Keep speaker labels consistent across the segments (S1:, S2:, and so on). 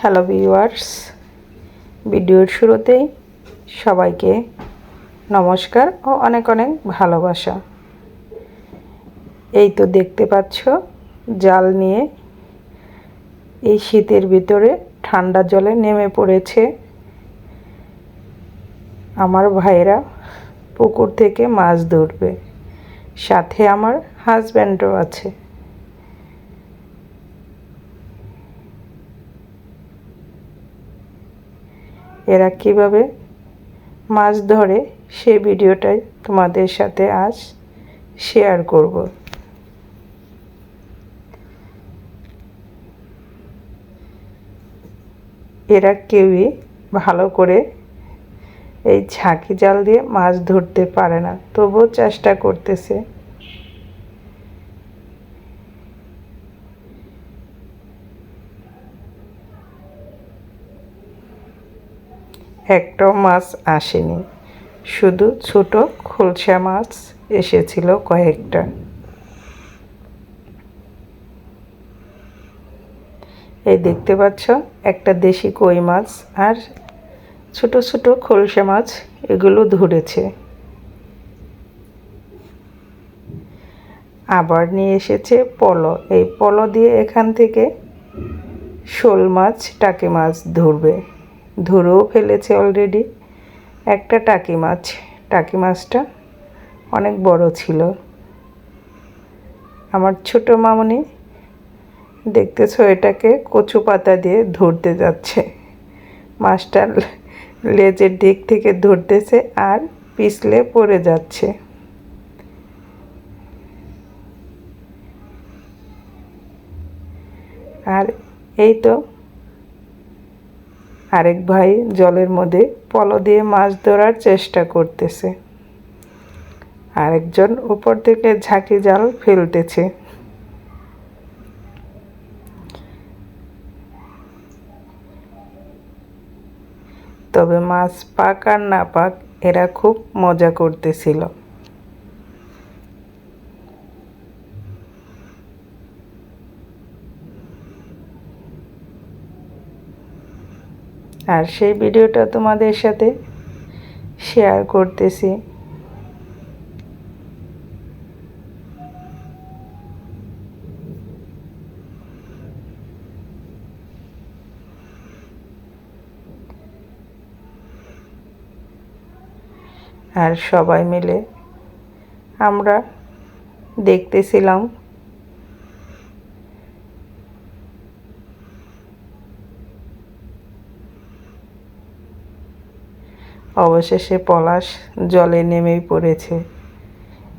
S1: Hello viewers, ভিডিওর শুরুতেই সবাইকে নমস্কার ও অনেক অনেক ভালোবাসা। এই তো দেখতে পাচ্ছ, জাল নিয়ে এই শীতের ভিতরে ঠান্ডা জলে নেমে পড়েছে আমার ভাইরা পুকুর থেকে মাছ ধরবে। সাথে আমার হাজব্যান্ডও আছে। এরা কীভাবে মাছ ধরে সে ভিডিওটাই তোমাদের সাথে আজ শেয়ার করব। এরা কেউই ভালো করে এই ঝাঁকি জাল দিয়ে মাছ ধরতে পারে না, তবুও চেষ্টা করতেছে। একটাও মাছ আসেনি। শুধু ছোট খোলসা মাছ এসেছিল কয়েকটা। এই দেখতে পাচ্ছ, একটা দেশি কই মাছ আর ছোট ছোট খোলসা মাছ এগুলো ধরেছে। আবার নিয়ে এসেছে পলো। এই পলো দিয়ে এখান থেকে শোল মাছ, টাকি মাছ ধরবে। ধরেও ফেলেছে অলরেডি একটা টাকি মাছ, টাকি মাছটা অনেক বড় ছিল। আমার ছোট মামনি দেখতেছো এটাকে কচু পাতা দিয়ে ধরতে যাচ্ছে। মাছটা লেজের দিক থেকে ধরতেছে আর পিছলে পড়ে যাচ্ছে। আর এই তো আরেক ভাই জলের মধ্যে পলো দিয়ে মাছ ধরার চেষ্টা করতেছে। আরেকজন উপর থেকে ঝাঁকি জাল ফেলতেছে। তবে মাছ পাক আর না পাক এরা খুব মজা করতেছিল। আর সেই ভিডিওটা তোমাদের সাথে শেয়ার করতেছি। আর সবাই মিলে আমরা দেখতেছিলাম অবশেষে পলাশ জলে নেমেই পড়েছে।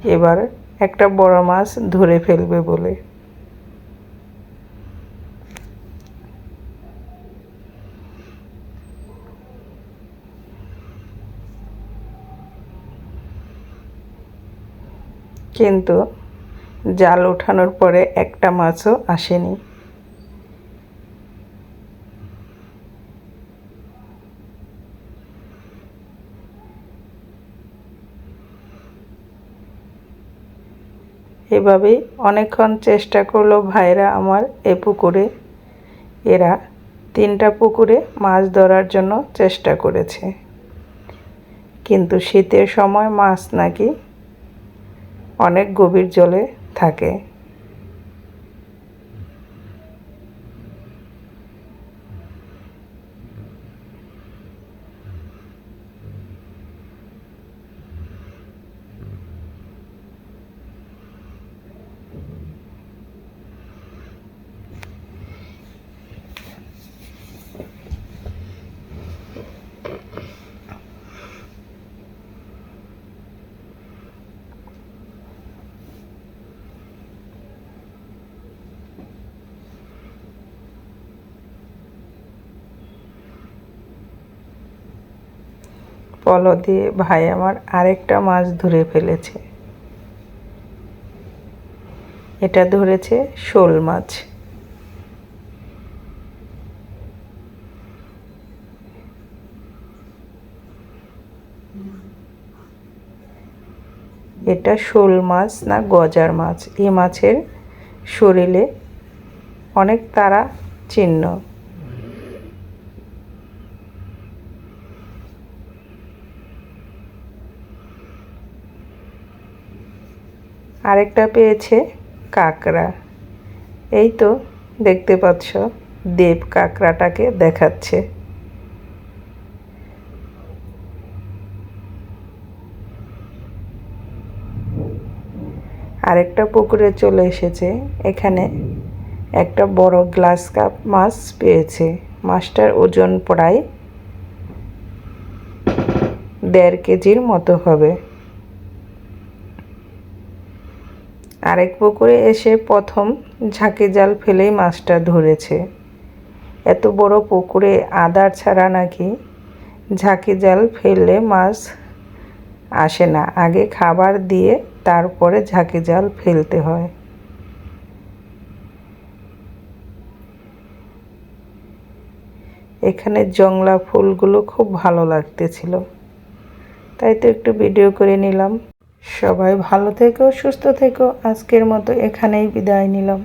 S1: এবার একটা বড় মাছ ধরে ফেলবে বলে। কিন্তু জাল ওঠানোর পরে একটা মাছও আসেনি। এভাবেই অনেকক্ষণ চেষ্টা করল ভাইরা আমার এ পুকুরে। এরা তিনটা পুকুরে মাছ ধরার জন্য চেষ্টা করেছে। কিন্তু শীতের সময় মাছ নাকি অনেক গভীর জলে থাকে। পলো দিয়ে ভাই আমার আরেকটা মাছ ধরে ফেলেছে। এটা ধরেছে শোল মাছ। এটা শোল মাছ না গজার মাছ। এই মাছের শরীরে অনেক তারা চিহ্ন। আরেকটা পেয়েছে কাকড়া। এই তো দেখতে পাচ্ছ, দেব কাকড়াটাকে দেখাচ্ছে। আরেকটা পুকুরে চলে এসেছে, এখানে একটা বড় গ্লাস কাপ মাছ পেয়েছে। মাছটার ওজন প্রায় দেড় কেজির মতো হবে। আরেক পুকুরে এসে প্রথম ঝাঁকি জাল ফেলেই মাছটা ধরেছে। এত বড় পুকুরে আদার ছাড়া নাকি ঝাঁকি জাল ফেললে মাছ আসে না। আগে খাবার দিয়ে তারপরে ঝাঁকি জাল ফেলতে হয়। এখানে জংলা ফুলগুলো খুব ভালো লাগতেছিল। তাই তো একটু ভিডিও করে নিলাম। সবাই ভালো থেকো সুস্থ থেকো। আজকের মতো এখানেই বিদায় নিলাম।